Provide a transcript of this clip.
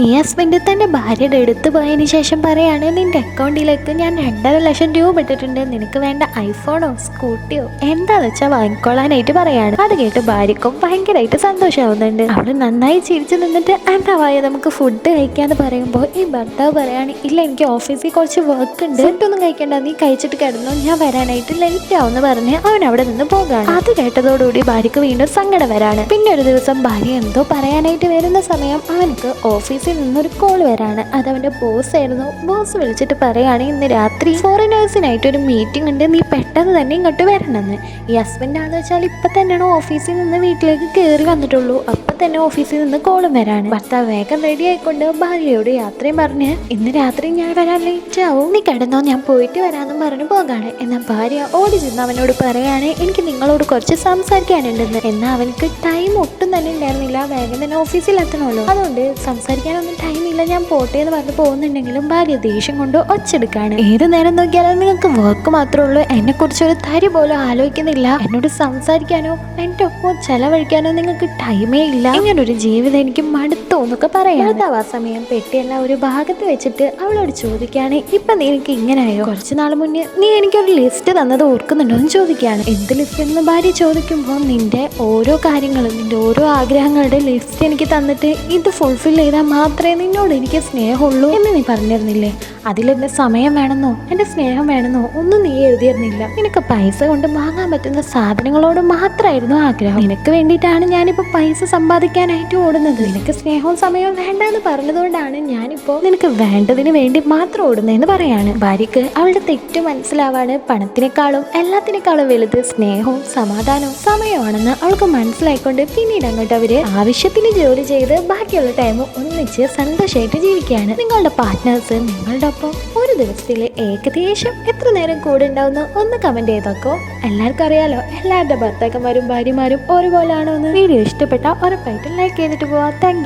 ഈ ഹസ്ബൻഡ് തന്റെ ഭാര്യയുടെ എടുത്തു പോയതിന് ശേഷം പറയാണ് നിന്റെ അക്കൗണ്ടിലേക്ക് ഞാൻ രണ്ടര ലക്ഷം രൂപ ഇട്ടിട്ടുണ്ട്. നിനക്ക് വേണ്ട ഐഫോണോ സ്കൂട്ടിയോ എന്താന്ന് വെച്ചാൽ വാങ്ങിക്കൊള്ളാനായിട്ട് പറയാണ്. അത് കേട്ട് ഭാര്യക്കും ഭയങ്കരമായിട്ട് സന്തോഷമാവുന്നുണ്ട്. അവൾ നന്നായി ചിരിച്ചു നിന്നിട്ട് എന്താ വായ നമുക്ക് ഫുഡ് കഴിക്കാന്ന് പറയുമ്പോൾ ഈ ഭർത്താവ് പറയാണ് ഇല്ല എനിക്ക് ഓഫീസിൽ കുറച്ച് വർക്ക് ഉണ്ട്. ഫുഡൊന്നും കഴിക്കണ്ട നീ കഴിച്ചിട്ട് കിടന്നോ. ഞാൻ വരാനായിട്ട് ലേറ്റ് ആവുമെന്ന് പറഞ്ഞ് അവൻ അവിടെ നിന്ന് പോകാണ്. അത് കേട്ടതോടുകൂടി ഭാര്യക്ക് വീണ്ടും സങ്കടം വരാണ്. പിന്നെ ഒരു ദിവസം ഭാര്യ എന്തോ പറയാനായിട്ട് വരുന്ന സമയം അവനക്ക് ഓഫീസിൽ നിന്നൊരു കോൾ വരാണ്. അത് അവന്റെ ബോസ് ആയിരുന്നു. ബോസ് വിളിച്ചിട്ട് പറയുകയാണ് ഇന്ന് രാത്രി ഫോറിനേഴ്സിനായിട്ട് ഒരു മീറ്റിംഗ് ഉണ്ട്. നീ പെട്ടെന്ന് തന്നെ ഇങ്ങോട്ട് വരണമെന്ന്. ഈ ഹസ്ബൻഡ് ആണെന്ന് വെച്ചാൽ ഇപ്പം തന്നെയാണ് ഓഫീസിൽ നിന്ന് വീട്ടിലേക്ക് കയറി വന്നിട്ടുള്ളൂ. അപ്പൊ തന്നെ ഓഫീസിൽ നിന്ന് കോളും വരാണ്. ഭർത്താവ് വേഗം റെഡി ആയിക്കൊണ്ട് ഭാര്യയോട് യാത്രയും പറഞ്ഞ് ഇന്ന് രാത്രി ഞാൻ വരാൻ ലേറ്റ് ആവും. നീ കിടന്നോ ഞാൻ പോയിട്ട് വരാമെന്നും പറഞ്ഞു പോകാണ്. എന്നാൽ ഭാര്യ ഓടി ചെന്ന് അവനോട് പറയാണ് എനിക്ക് നിങ്ങളോട് കുറച്ച് സംസാരിക്കാനുണ്ടെന്ന്. എന്നാൽ അവനക്ക് ടൈം ഒട്ടും തന്നെ ഉണ്ടായിരുന്നില്ല. വേഗം തന്നെ ഓഫീസിൽ എത്തണമല്ലോ. അതുകൊണ്ട് സംസാരിക്കാനൊന്നും ടൈം ഇല്ല. ഞാൻ പോട്ടെ എന്ന് പറഞ്ഞ് പോകുന്നുണ്ടെങ്കിലും ഭാര്യ ദേഷ്യം കൊണ്ട് ഒച്ചെടുക്കാണ്. ഏത് നേരം നോക്കിയാലും നിങ്ങൾക്ക് വർക്ക് മാത്രമേ ഉള്ളൂ. എന്നെ കുറിച്ചൊരു തരി പോലും ആലോചിക്കുന്നില്ല. എന്നോട് സംസാരിക്കാനോ എന്റെ ഒപ്പം ചെലവഴിക്കാനോ നിങ്ങൾക്ക് ടൈമേ ഇല്ല. ഇങ്ങനൊരു ജീവിതം എനിക്ക് മടുത്തു എന്നൊക്കെ പറയാം ആ സമയം? പെട്ടിയെല്ലാം ഒരു ഭാഗത്ത് വെച്ചിട്ട് അവളോട് ചോദിക്കാണ് ഇപ്പൊ എനിക്ക് ഇങ്ങനെയായോ കുറച്ച് നാൾ മുന്നേ നീ എനിക്കൊരു ലിസ്റ്റ് തന്നത് ഓർക്കുന്നുണ്ടോ എന്ന് ചോദിക്കുകയാണ്. എന്ത് ലിസ്റ്റ് എന്ന് ഭാര്യ ചോദിക്കുമ്പോൾ നിന്റെ ഓരോ കാര്യങ്ങളും നിന്റെ ഓരോ ആഗ്രഹങ്ങളുടെ ലിസ്റ്റ് എനിക്ക് തന്നിട്ട് ഇത് ഫുൾഫിൽ ചെയ്താൽ മാത്രമേ നിന്നോട് എനിക്ക് സ്നേഹമുള്ളൂ എന്ന് നീ പറഞ്ഞിരുന്നില്ലേ? അതിലെന്റെ സമയം വേണമെന്നോ എന്റെ സ്നേഹം വേണമെന്നോ ഒന്നും നീ എഴുതിയിരുന്നില്ല. നിനക്ക് പൈസ കൊണ്ട് വാങ്ങാൻ പറ്റുന്ന സാധനങ്ങളോട് മാത്രമായിരുന്നു ആഗ്രഹം. നിനക്ക് വേണ്ടിയിട്ടാണ് ഞാനിപ്പോൾ പൈസ സമ്പാദിക്കാനായിട്ട് ഓടുന്നത്. നിനക്ക് സ്നേഹവും സമയവും വേണ്ട എന്ന് പറഞ്ഞതുകൊണ്ടാണ് ഞാനിപ്പോൾ നിനക്ക് വേണ്ടതിന് വേണ്ടി മാത്രം ഓടുന്നതെന്ന് പറയാണ്. ഭാര്യക്ക് അവളുടെ തെറ്റ് മനസ്സിലാവാണ്. പണത്തിനേക്കാളും എല്ലാത്തിനേക്കാളും വലുത് സ്നേഹവും സമാധാനവും സമയമാണെന്ന് അവൾക്ക് മനസ്സിലായിക്കൊണ്ട് പിന്നീട് അങ്ങോട്ട് അവർ ആവശ്യത്തിന് ജോലി ചെയ്ത് ബാക്കിയുള്ള ടൈം ഒന്നിച്ച് സന്തോഷമായിട്ട് ജീവിക്കുകയാണ്. നിങ്ങളുടെ പാർട്ട്നേഴ്സ് നിങ്ങളുടെ ഒപ്പം ഒരു ദിവസത്തിൽ ഏകദേശം എത്ര നേരം കൂടെ ഉണ്ടാവുന്ന ഒന്ന് കമന്റ് ചെയ്തോക്കോ എല്ലാവർക്കും അറിയാലോ എല്ലാവരുടെ ഭർത്താക്കന്മാരും ഭാര്യമാരും ഒരുപോലെ ആണോ എന്ന് വീഡിയോ ഇഷ്ടപ്പെട്ടാൽ ഉറപ്പായിട്ടും ലൈക്ക് ചെയ്തിട്ട് പോവാം. താങ്ക്